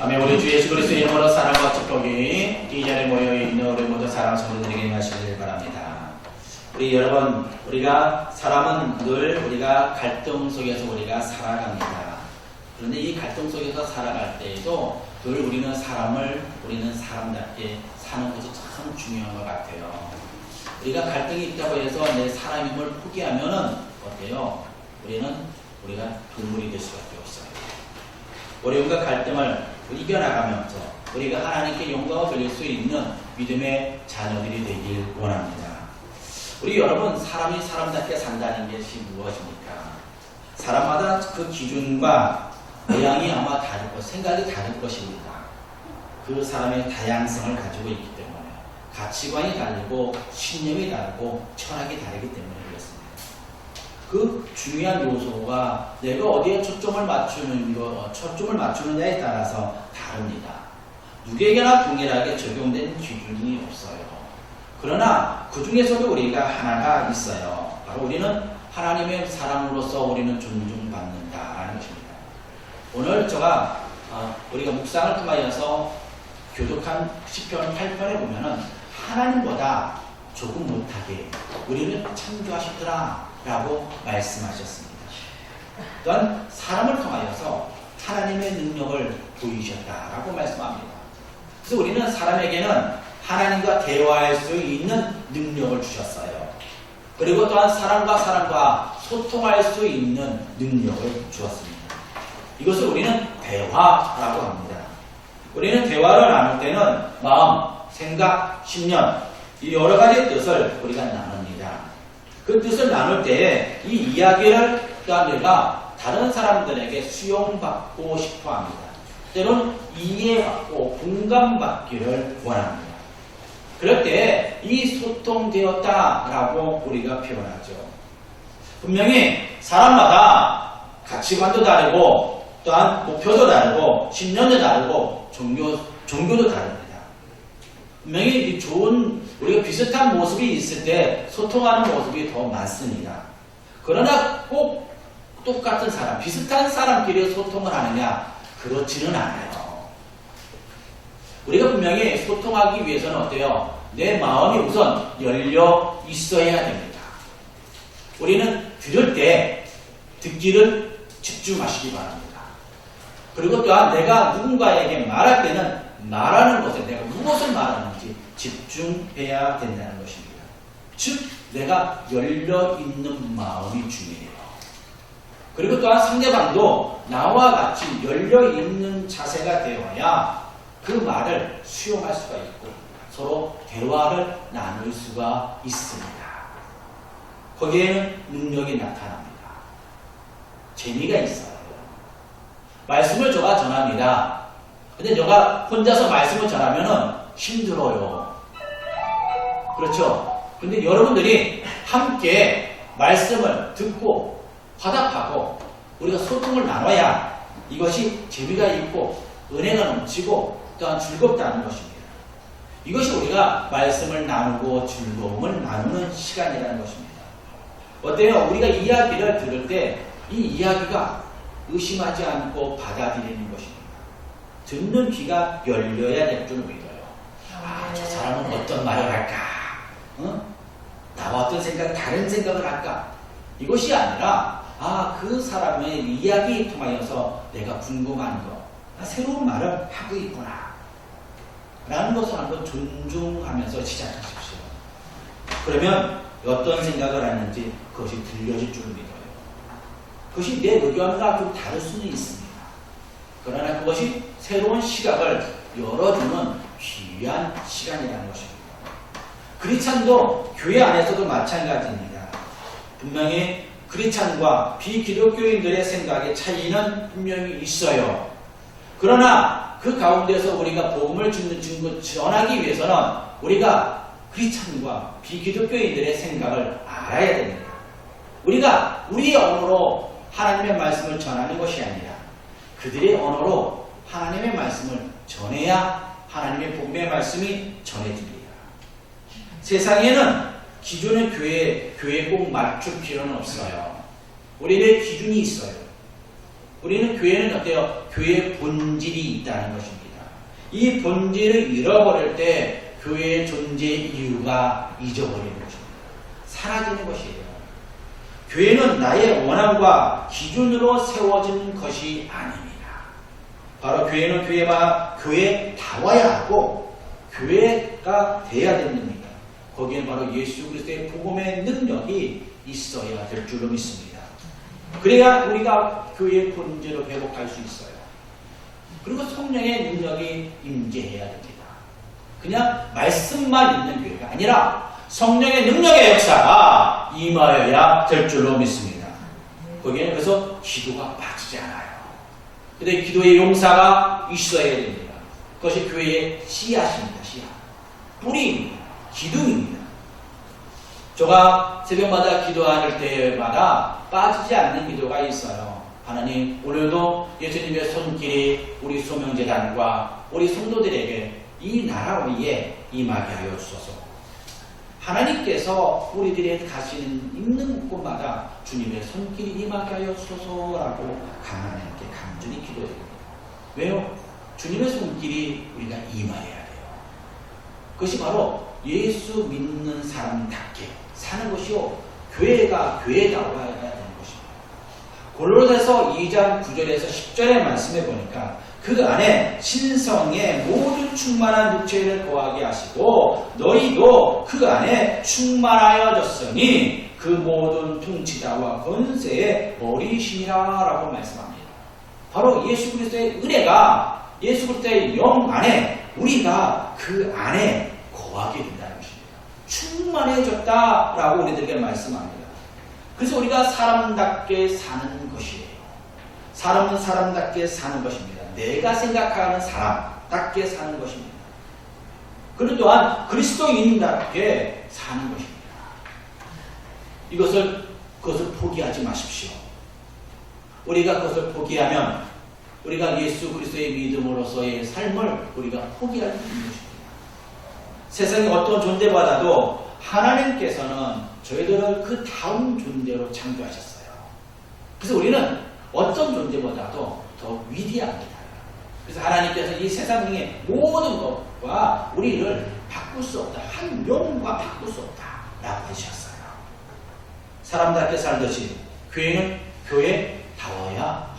아멘. 우리 주 예수 그리스도의 이름으로 사랑과 축복이 이 자리에 모여 있는 우리 모두 사랑 성도들에게 임하시길 바랍니다. 우리 여러분, 우리가 사람은 늘 우리가 갈등 속에서 우리가 살아갑니다. 그런데 이 갈등 속에서 살아갈 때에도 늘 우리는 사람을 우리는 사람답게 사는 것이 참 중요한 것 같아요. 우리가 갈등이 있다고 해서 내 사람임을 포기하면은 어때요? 우리는 우리가 동물이 될 수밖에 없어요. 어려움과 갈등을 이겨나가면서 우리가 하나님께 영광을 돌릴 수 있는 믿음의 자녀들이 되길 원합니다. 우리 여러분, 사람이 사람답게 산다는 것이 무엇입니까? 사람마다 그 기준과 모양이 아마 다를 것, 생각이 다를 것입니다. 그 사람의 다양성을 가지고 있기 때문에 가치관이 다르고 신념이 다르고 철학이 다르기 때문에 그렇습니다. 그 중요한 요소가 내가 어디에 초점을 맞추는 거, 초점을 맞추느냐에 따라서 다릅니다. 누구에게나 동일하게 적용된 기준이 없어요. 그러나 그 중에서도 우리가 하나가 있어요. 바로 우리는 하나님의 사람으로서 우리는 존중받는다라는 것입니다. 오늘 제가 어, 우리가 묵상을 통하여서 교독한 시편 8편에 보면은 하나님보다 조금 못하게 우리는 창조하셨더라 라고 말씀하셨습니다. 또한 사람을 통하여서 하나님의 능력을 보이셨다라고 말씀합니다. 그래서 우리는 사람에게는 하나님과 대화할 수 있는 능력을 주셨어요. 그리고 또한 사람과 사람과 소통할 수 있는 능력을 주었습니다. 이것을 우리는 대화라고 합니다. 우리는 대화를 나눌 때는 마음, 생각, 신념, 이 여러 가지 뜻을 우리가 나눕니다. 그 뜻을 나눌 때에 이 이야기를 또한 내가 다른 사람들에게 수용받고 싶어 합니다. 때로는 이해받고 공감받기를 원합니다. 그럴 때 이 소통되었다라고 우리가 표현하죠. 분명히 사람마다 가치관도 다르고 또한 목표도 다르고 신념도 다르고 종교, 종교도 다릅니다. 분명히 이 좋은 우리가 비슷한 모습이 있을 때 소통하는 모습이 더 많습니다. 그러나 꼭 똑같은 사람, 비슷한 사람끼리 소통을 하느냐? 그렇지는 않아요. 우리가 분명히 소통하기 위해서는 어때요? 내 마음이 우선 열려 있어야 됩니다. 우리는 들을 때 듣기를 집중하시기 바랍니다. 그리고 또한 내가 누군가에게 말할 때는 말하는 것에 내가 무엇을 말하는지 집중해야 된다는 것입니다. 즉, 내가 열려 있는 마음이 중요해요. 그리고 또한 상대방도 나와 같이 열려 있는 자세가 되어야 그 말을 수용할 수가 있고 서로 대화를 나눌 수가 있습니다. 거기에는 능력이 나타납니다. 재미가 있어요. 말씀을 제가 전합니다. 근데 제가 혼자서 말씀을 전하면은 힘들어요. 그렇죠? 근데 여러분들이 함께 말씀을 듣고 화답하고 우리가 소통을 나눠야 이것이 재미가 있고 은혜가 넘치고 또한 즐겁다는 것입니다. 이것이 우리가 말씀을 나누고 즐거움을 나누는 시간이라는 것입니다. 어때요? 우리가 이야기를 들을 때 이 이야기가 의심하지 않고 받아들이는 것입니다. 듣는 귀가 열려야 될 줄 믿어요. 아, 저 사람은 어떤 말을 할까? 어? 나와 어떤 생각, 다른 생각을 할까? 이것이 아니라, 아, 그 사람의 이야기에 통하여서 내가 궁금한 거, 아, 새로운 말을 하고 있구나. 라는 것을 한번 존중하면서 시작하십시오. 그러면 어떤 생각을 하는지 그것이 들려질 줄 믿어요. 그것이 내 의견과 좀 다를 수는 있습니다. 그러나 그것이 새로운 시각을 열어주는 귀한 시간이라는 것입니다. 크리찬도 교회 안에서도 마찬가지입니다. 분명히 크리찬과 비기독교인들의 생각의 차이는 분명히 있어요. 그러나 그 가운데서 우리가 복음을 주는 증거 전하기 위해서는 우리가 크리찬과 비기독교인들의 생각을 알아야 됩니다. 우리가 우리의 언어로 하나님의 말씀을 전하는 것이 아니라 그들의 언어로 하나님의 말씀을 전해야 하나님의 복음의 말씀이 전해집니다. 세상에는 기존의 교회, 교회 꼭 맞출 필요는 없어요. 우리는 기준이 있어요. 우리는 교회는 어때요? 교회의 본질이 있다는 것입니다. 이 본질을 잃어버릴 때 교회의 존재 이유가 잊어버리는 것입니다. 사라지는 것이에요. 교회는 나의 원함과 기준으로 세워진 것이 아닙니다. 바로 교회는 교회와 교회 다와야 하고 교회가 돼야 됩니다. 거기에 바로 예수 그리스도의 복음의 능력이 있어야 될 줄로 믿습니다. 그래야 우리가 교회의 본질을 회복할 수 있어요. 그리고 성령의 능력이 임재해야 됩니다. 그냥 말씀만 있는 교회가 아니라 성령의 능력의 역사가 임하여야 될 줄로 믿습니다. 거기에 그래서 기도가 빠지지 않아요. 근데 기도의 용사가 있어야 됩니다. 그것이 교회의 씨앗입니다. 씨앗. 뿌리입니다. 기둥입니다. 제가 새벽마다 기도할 때마다 빠지지 않는 기도가 있어요. 하나님, 오늘도 예수님의 손길이 우리 소명재단과 우리 성도들에게 이 나라 위에 임하게 하여 주소서. 하나님께서 우리들의 가시는 있는 곳마다 주님의 손길이 임하게 하여 주소서라고 하나님께 간절히 기도해요. 왜요? 주님의 손길이 우리가 임하여야 돼요. 그것이 바로 예수 믿는 사람답게 사는 것이요. 교회가 교회다워야 되는 것입니다. 골로새서 2장 9절에서 10절의 말씀에 보니까 그 안에 신성의 모든 충만한 육체를 거하게 하시고 너희도 그 안에 충만하여졌으니 그 모든 통치자와 권세의 머리시라라고 말씀합니다. 바로 예수 그리스도의 은혜가 예수 그리스도의 영 안에 우리가 그 안에 거하게 된다는 것입니다. 충만해졌다라고 우리들에게 말씀합니다. 그래서 우리가 사람답게 사는 것이에요. 사람은 사람답게 사는 것입니다. 내가 생각하는 사람답게 사는 것입니다. 그리고 또한 그리스도인답게 사는 것입니다. 이것을 그것을 포기하지 마십시오. 우리가 그것을 포기하면 우리가 예수 그리스도의 믿음으로서의 삶을 우리가 있는 것입니다. 세상의 어떤 존재보다도 하나님께서는 저희들을 그 다음 존재로 창조하셨어요. 그래서 우리는 어떤 존재보다도 더 위대합니다. 그래서 하나님께서 이 세상의 모든 것과 우리를 바꿀 수 없다. 한 명과 바꿀 수 없다. 라고 하셨어요. 사람답게 살듯이 교회는 교회다워야